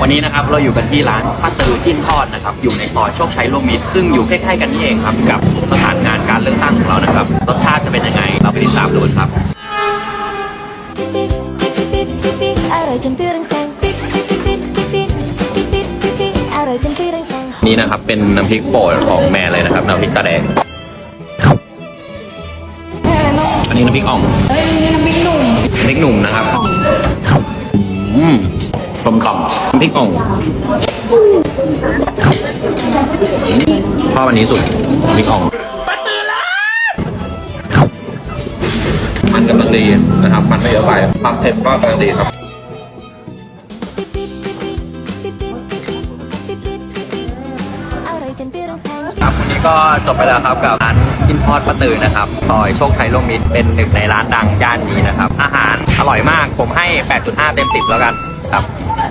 วันนี้นะครับเราอยู่กันที่ร้านป้าตือจิ้นทอดนะครับอยู่ในซอยโชคชัยร่วมมิตรซึ่งอยู่ใกล้ๆกันนี่เองครับกับศูนย์ประสานงานการเลือกตั้งของเรานะครับรสชาติจะเป็นยังไง เราไปติดตามดูกันครับ นี่นะครับเป็นน้ำพริกโปรดของแม่เลยนะครับน้ำพริกตาแดงอันนี้น้ำพริกอ่องเฮ้นี่น้ำพริกหนุ่มพริกหนุ่มนะครับ มกล่อมพริกองชอบอันนี้สุดพริกอ่องมันกำลังดีนะครับ มันไม่เยอะไปความเผ็ดก็กำลังดีครับครับวันนี้ก็จบไปแล้วครับกับร้านกินทอดปลาตือนะครับซอยโชคชัยร่วมมิตรเป็นหนึ่งในร้านดังย่านนี้นะครับ อาหารอร่อยมากผมให้ 8.5 เต็ม 10 แล้วกัน ครับ